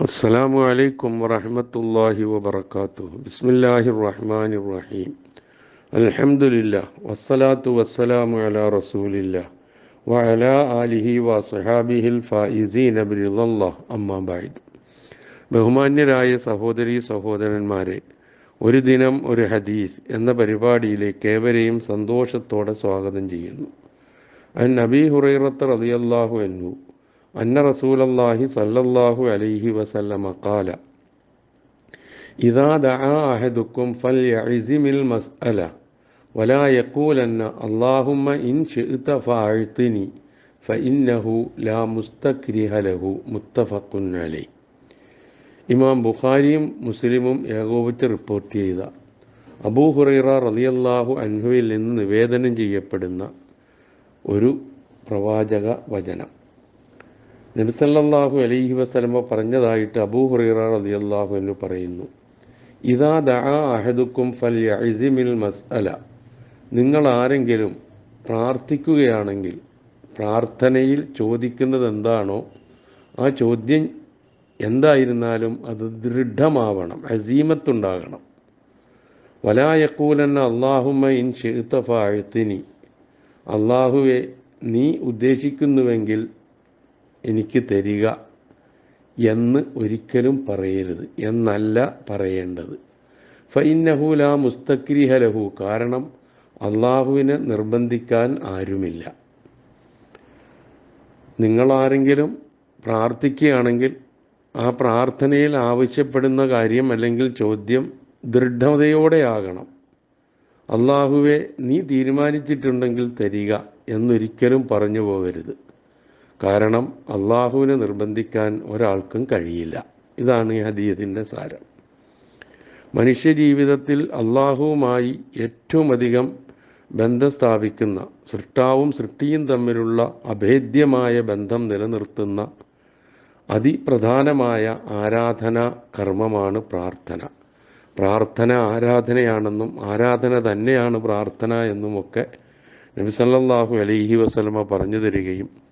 അസ്സലാമു അലൈക്കും വറഹമത്തല്ലാഹി വബർക്കാത്തു ബിസ്മില്ലാഹി റഹ്മാൻ റഹീം അലഹമുല്ല വസ്സലാത്തു വസ്സലാമു അലാ റസൂലില്ല വഅല ആലിഹി വസഹാബിഹിൽ ഫായിസീൻ അബ്രില്ലാഹ് അമ്മാ ബായിദ് ബഹുമാന്യരായ സഹോദരി സഹോദരന്മാരെ ഒരു ദിനം ഒരു ഹദീസ് എന്ന പരിപാടിയിലേക്ക് ഏവരെയും സന്തോഷത്തോടെ സ്വാഗതം ചെയ്യുന്നു. അൻ നബി ഹുറൈറത്ത് റതിയല്ലാഹു അന്നു അന്ന റസൂലല്ലാഹി സല്ലല്ലാഹു അലൈഹി വസല്ലമ ഖാല ഇദാ ദഅ അഹദുക്കും ഫൽയഅസിമിൽ മസ്അല വലാ യഖൂലന്ന അല്ലാഹുമ്മ ഇൻ ശിഅത ഫഅഅ്തിനി ഫഇന്നഹു ലാ മുസ്തക്രിഹ ലഹു മുത്തഫഖുൻ അലൈഹി. ഇമാം ബുഖാരിയും മുസ്ലിമും ഏകോപിച്ച് റിപ്പോർട്ട് ചെയ്ത അബൂ ഹുറൈറ റളിയല്ലാഹു അൻഹുവിൽ നിന്ന് നിവേദനം ചെയ്യപ്പെടുന്ന ഒരു പ്രവാചക വചനം. നബിസല്ലാഹു അലൈഹി വസ്ലമ പറഞ്ഞതായിട്ട് അബൂ ഹുറൈറ റളിയല്ലാഹു അൻഹു പറയുന്നു. ഇതാ ദഅ അഹദുക്കും ഫൽ യഅസിമിൽ മസ്അല. നിങ്ങൾ ആരെങ്കിലും പ്രാർത്ഥിക്കുകയാണെങ്കിൽ പ്രാർത്ഥനയിൽ ചോദിക്കുന്നത് എന്താണോ ആ ചോദ്യം എന്തായിരുന്നാലും അത് ദൃഢമാവണം അസീമത്തുണ്ടാകണം. വലായക്കൂലെന്ന അള്ളാഹുമ ഇൻ ഷെയ്ത്തഫാഴ്ത്തിനി അള്ളാഹുവെ നീ ഉദ്ദേശിക്കുന്നുവെങ്കിൽ എനിക്ക് തരിക എന്ന് ഒരിക്കലും പറയരുത് എന്നല്ല പറയേണ്ടത്. ഫൈനഹുല മുസ്തക്രിഹലഹു കാരണം അള്ളാഹുവിനെ നിർബന്ധിക്കാൻ ആരുമില്ല. നിങ്ങളാരെങ്കിലും പ്രാർത്ഥിക്കുകയാണെങ്കിൽ ആ പ്രാർത്ഥനയിൽ ആവശ്യപ്പെടുന്ന കാര്യം അല്ലെങ്കിൽ ചോദ്യം ദൃഢതയോടെ ആകണം. അള്ളാഹുവെ നീ തീരുമാനിച്ചിട്ടുണ്ടെങ്കിൽ തരിക എന്നൊരിക്കലും പറഞ്ഞു പോകരുത്. കാരണം അള്ളാഹുവിനെ നിർബന്ധിക്കാൻ ഒരാൾക്കും കഴിയില്ല. ഇതാണ് ഈ ഹദീയത്തിന്റെ സാരം. മനുഷ്യജീവിതത്തിൽ അള്ളാഹുവുമായി ഏറ്റവും അധികം ബന്ധം സ്ഥാപിക്കുന്ന സൃഷ്ടാവും സൃഷ്ടിയും തമ്മിലുള്ള അഭേദ്യമായ ബന്ധം നിലനിർത്തുന്ന അതിപ്രധാനമായ ആരാധന കർമ്മമാണ് പ്രാർത്ഥന. പ്രാർത്ഥന ആരാധനയാണെന്നും ആരാധന തന്നെയാണ് പ്രാർത്ഥന എന്നുമൊക്കെ നബിസല്ലാഹു അലൈഹി വസലമ പറഞ്ഞു തരികയും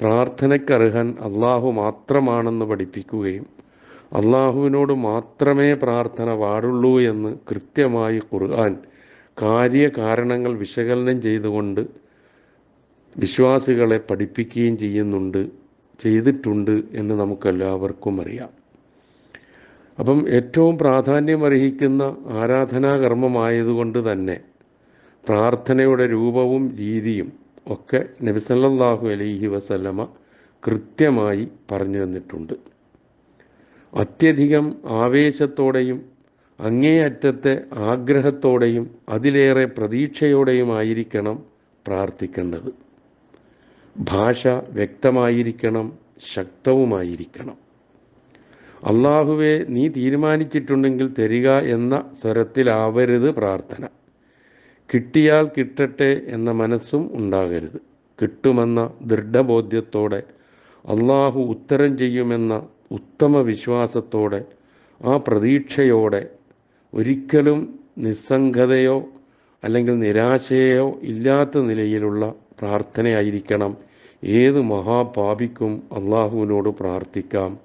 പ്രാർത്ഥനയ്ക്കർഹൻ അള്ളാഹു മാത്രമാണെന്ന് പഠിപ്പിക്കുകയും അള്ളാഹുവിനോട് മാത്രമേ പ്രാർത്ഥന പാടുള്ളൂ എന്ന് കൃത്യമായി ഖുർആൻ കാര്യകാരണങ്ങൾ വിശകലനം ചെയ്തുകൊണ്ട് വിശ്വാസികളെ പഠിപ്പിക്കുകയും ചെയ്യുന്നുണ്ട് ചെയ്തിട്ടുണ്ട് എന്ന് നമുക്കെല്ലാവർക്കും അറിയാം. അപ്പം ഏറ്റവും പ്രാധാന്യം അർഹിക്കുന്ന ആരാധനാകർമ്മമായതുകൊണ്ട് തന്നെ പ്രാർത്ഥനയുടെ രൂപവും രീതിയും ഒക്കെ നബിസല്ലാഹു അലൈഹി വസല്ലമ കൃത്യമായി പറഞ്ഞു തന്നിട്ടുണ്ട്. അത്യധികം ആവേശത്തോടെയും അങ്ങേയറ്റത്തെ ആഗ്രഹത്തോടെയും അതിലേറെ പ്രതീക്ഷയോടെയുമായിരിക്കണം പ്രാർത്ഥിക്കേണ്ടത്. ഭാഷ വ്യക്തമായിരിക്കണം ശക്തവുമായിരിക്കണം. അള്ളാഹുവെ നീ തീരുമാനിച്ചിട്ടുണ്ടെങ്കിൽ തരിക എന്ന സ്വരത്തിലാവരുത് പ്രാർത്ഥന. കിട്ടിയാൽ കിട്ടട്ടെ എന്ന മനസ്സും ഉണ്ടാകരുത്. കിട്ടുമെന്ന ദൃഢബോധ്യത്തോടെ അള്ളാഹു ഉത്തരം ചെയ്യുമെന്ന ഉത്തമ വിശ്വാസത്തോടെ ആ പ്രതീക്ഷയോടെ ഒരിക്കലും നിസ്സംഗതയോ അല്ലെങ്കിൽ നിരാശയോ ഇല്ലാത്ത നിലയിലുള്ള പ്രാർത്ഥനയായിരിക്കണം. ഏത് മഹാപാപിക്കും അള്ളാഹുവിനോട് പ്രാർത്ഥിക്കാം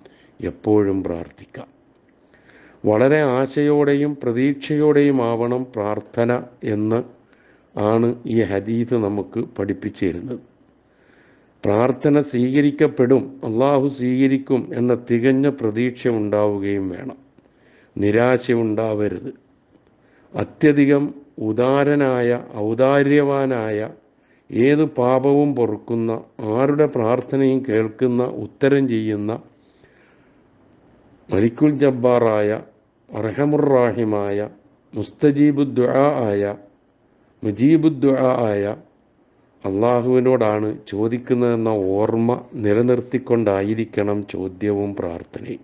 എപ്പോഴും പ്രാർത്ഥിക്കാം. വളരെ ആശയോടെയും പ്രതീക്ഷയോടെയും ആവണം പ്രാർത്ഥന എന്ന് ആണ് ഈ ഹദീസ് നമുക്ക് പഠിപ്പിച്ചു തരുന്നത് പ്രാർത്ഥന സ്വീകരിക്കപ്പെടും അള്ളാഹു സ്വീകരിക്കും എന്ന തികഞ്ഞ പ്രതീക്ഷ ഉണ്ടാവുകയും വേണം. നിരാശ ഉണ്ടാവരുത്. അത്യധികം ഉദാരനായ ഔദാര്യവാനായ ഏത് പാപവും പൊറുക്കുന്ന ആരുടെ പ്രാർത്ഥനയും കേൾക്കുന്ന ഉത്തരം ചെയ്യുന്ന മലിക്കുൽ ജബ്ബാറായ അർഹമുറാഹിമായ മുസ്തജീബുദ്ദുആ ആയ മുജീബുദ്ദുആ ആയ അള്ളാഹുവിനോടാണ് ചോദിക്കുന്നതെന്ന ഓർമ്മ നിലനിർത്തിക്കൊണ്ടായിരിക്കണം ചോദ്യവും പ്രാർത്ഥനയും.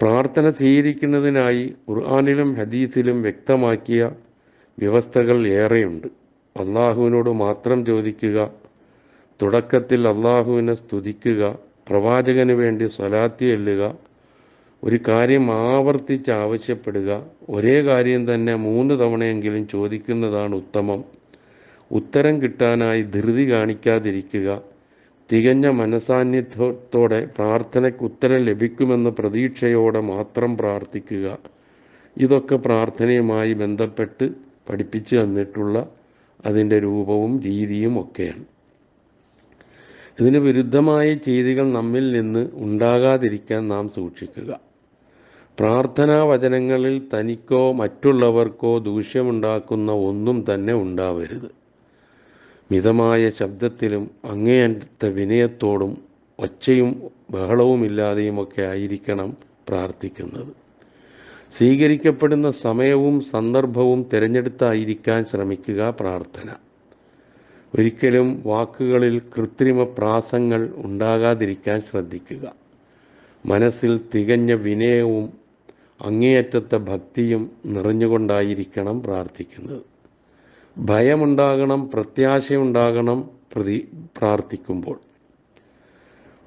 പ്രാർത്ഥന സ്വീകരിക്കുന്നതിനായി ഖുർആാനിലും ഹദീസിലും വ്യക്തമാക്കിയ വ്യവസ്ഥകൾ ഏറെയുണ്ട്. അള്ളാഹുവിനോട് മാത്രം ചോദിക്കുക തുടക്കത്തിൽ അള്ളാഹുവിനെ സ്തുതിക്കുക പ്രവാചകന് വേണ്ടി സ്വലാത്തി എല്ലുക ഒരു കാര്യം ആവർത്തിച്ച് ആവശ്യപ്പെടുക. ഒരേ കാര്യം തന്നെ മൂന്ന് തവണയെങ്കിലും ചോദിക്കുന്നതാണ് ഉത്തമം. ഉത്തരം കിട്ടാനായി ധൃതി കാണിക്കാതിരിക്കുക. തികഞ്ഞ മനസാന്നിധ്യത്തോടെ പ്രാർത്ഥനയ്ക്ക് ഉത്തരം ലഭിക്കുമെന്ന പ്രതീക്ഷയോടെ മാത്രം പ്രാർത്ഥിക്കുക. ഇതൊക്കെ പ്രാർത്ഥനയുമായി ബന്ധപ്പെട്ട് പഠിപ്പിച്ചു തന്നിട്ടുള്ള അതിന്റെ രൂപവും രീതിയും ഒക്കെയാണ്. ഇതിന് വിരുദ്ധമായ ചെയ്തികൾ നമ്മിൽ നിന്ന് ഉണ്ടാകാതിരിക്കാൻ നാം സൂക്ഷിക്കുക. പ്രാർത്ഥനാ വചനങ്ങളിൽ തനിക്കോ മറ്റുള്ളവർക്കോ ദൂഷ്യമുണ്ടാക്കുന്ന ഒന്നും തന്നെ ഉണ്ടാവരുത്. മിതമായ ശബ്ദത്തിലും അങ്ങേയറ്റത്തെ വിനയത്തോടും ഒച്ചയും ബഹളവുമില്ലാതെയുമൊക്കെ ആയിരിക്കണം പ്രാർത്ഥിക്കുന്നത്. സ്വീകരിക്കപ്പെടുന്ന സമയവും സന്ദർഭവും തിരഞ്ഞെടുത്തായിരിക്കാൻ ശ്രമിക്കുക പ്രാർത്ഥന. ഒരിക്കലും വാക്കുകളിൽ കൃത്രിമ പ്രാസങ്ങൾ ഉണ്ടാകാതിരിക്കാൻ ശ്രദ്ധിക്കുക. മനസ്സിൽ തികഞ്ഞ വിനയവും അങ്ങേയറ്റത്തെ ഭക്തിയും നിറഞ്ഞുകൊണ്ടായിരിക്കണം പ്രാർത്ഥിക്കുന്നത്. ഭയമുണ്ടാകണം പ്രത്യാശയുണ്ടാകണം പ്രതി പ്രാർത്ഥിക്കുമ്പോൾ.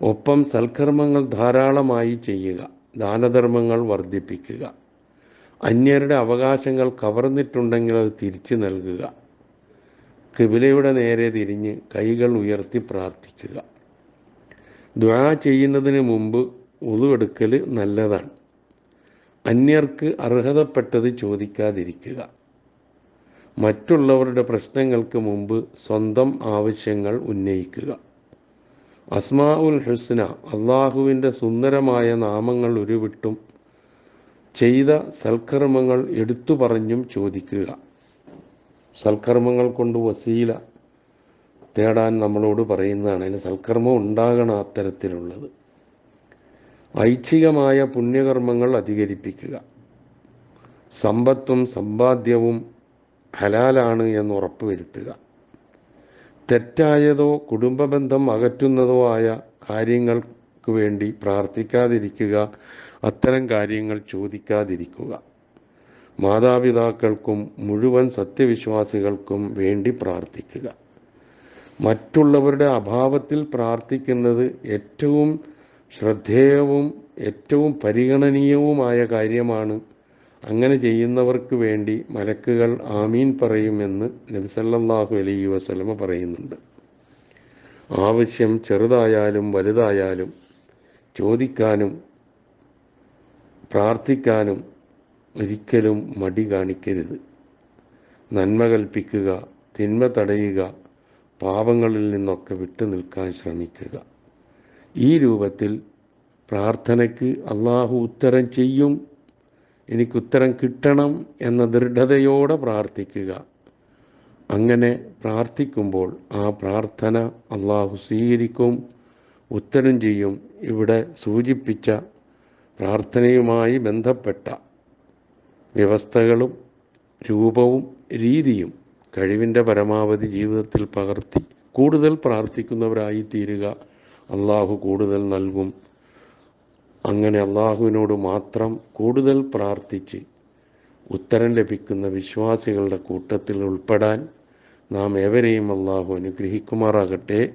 ഒപ്പം സൽക്കർമ്മങ്ങൾ ധാരാളമായി ചെയ്യുക ദാനധർമ്മങ്ങൾ വർദ്ധിപ്പിക്കുക അന്യരുടെ അവകാശങ്ങൾ കവർന്നിട്ടുണ്ടെങ്കിൽ അത് തിരിച്ചു നൽകുക കിബിലയുടെ നേരെ തിരിഞ്ഞ് കൈകൾ ഉയർത്തി പ്രാർത്ഥിക്കുക. ദ്വാ ചെയ്യുന്നതിന് മുമ്പ് ഉതുവെടുക്കൽ നല്ലതാണ്. അന്യർക്ക് അർഹതപ്പെട്ടത് ചോദിക്കാതിരിക്കുക. മറ്റുള്ളവരുടെ പ്രശ്നങ്ങൾക്ക് മുമ്പ് സ്വന്തം ആവശ്യങ്ങൾ ഉന്നയിക്കുക. അസ്മാ ഉൽ ഹുസ്ന അള്ളാഹുവിന്റെ സുന്ദരമായ നാമങ്ങൾ ഉരുവിട്ടും ചെയ്ത സൽക്കർമ്മങ്ങൾ എടുത്തു പറഞ്ഞും ചോദിക്കുക. സൽക്കർമ്മങ്ങൾ കൊണ്ട് വസീല തേടാൻ നമ്മളോട് പറയുന്നതാണ്. അതിന് സൽക്കർമ്മം ഉണ്ടാകണം അത്തരത്തിലുള്ളത്. ഐച്ഛികമായ പുണ്യകർമ്മങ്ങൾ അധികരിപ്പിക്കുക. സമ്പത്തും സമ്പാദ്യവും ഹലാലാണ് എന്ന് ഉറപ്പുവരുത്തുക. തെറ്റായതോ കുടുംബ ബന്ധം അകറ്റുന്നതോ ആയ കാര്യങ്ങൾക്ക് വേണ്ടി പ്രാർത്ഥിക്കാതിരിക്കുക. അത്തരം കാര്യങ്ങൾ ചോദിക്കാതിരിക്കുക. മാതാപിതാക്കൾക്കും മുഴുവൻ സത്യവിശ്വാസികൾക്കും വേണ്ടി പ്രാർത്ഥിക്കുക. മറ്റുള്ളവരുടെ അഭാവത്തിൽ പ്രാർത്ഥിക്കുന്നത് ഏറ്റവും ശ്രദ്ധേയവും ഏറ്റവും പരിഗണനീയവുമായ കാര്യമാണ് അങ്ങനെ ചെയ്യുന്നവർക്ക് വേണ്ടി മലക്കുകൾ ആമീൻ പറയുമെന്ന് നബിസല്ലാഹു അലൈഹി വസ്ലമ പറയുന്നുണ്ട്. ആവശ്യം ചെറുതായാലും വലുതായാലും ചോദിക്കാനും പ്രാർത്ഥിക്കാനും ഒരിക്കലും മടി കാണിക്കരുത്. നന്മ കൽപ്പിക്കുക തിന്മ തടയുക പാപങ്ങളിൽ നിന്നൊക്കെ വിട്ടു നിൽക്കാൻ ശ്രമിക്കുക. ഈ രൂപത്തിൽ പ്രാർത്ഥനയ്ക്ക് അള്ളാഹു ഉത്തരം ചെയ്യും. എനിക്ക് ഉത്തരം കിട്ടണം എന്ന ദൃഢതയോടെ പ്രാർത്ഥിക്കുക. അങ്ങനെ പ്രാർത്ഥിക്കുമ്പോൾ ആ പ്രാർത്ഥന അള്ളാഹു സ്വീകരിക്കും ഉത്തരം ചെയ്യും. ഇവിടെ സൂചിപ്പിച്ച പ്രാർത്ഥനയുമായി ബന്ധപ്പെട്ട വ്യവസ്ഥകളും രൂപവും രീതിയും കഴിവിന്റെ പരമാവധി ജീവിതത്തിൽ പകർത്തി കൂടുതൽ പ്രാർത്ഥിക്കുന്നവരായി തീരുക അള്ളാഹു കൂടുതൽ നൽകും. അങ്ങനെ അള്ളാഹുവിനോട് മാത്രം കൂടുതൽ പ്രാർത്ഥിച്ച് ഉത്തരം ലഭിക്കുന്ന വിശ്വാസികളുടെ കൂട്ടത്തിൽ ഉൾപ്പെടാൻ നാം ഏവരെയും അള്ളാഹു അനുഗ്രഹിക്കുമാറാകട്ടെ.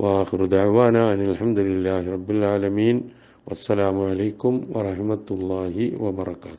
വാഹൃദാന അനിൽഹമുല്ലാഹി റബ്ബുൽ ആലമീൻ. വസ്സലാമു അലൈക്കും വറഹമത്തല്ലാഹി വബർക്കാത്തു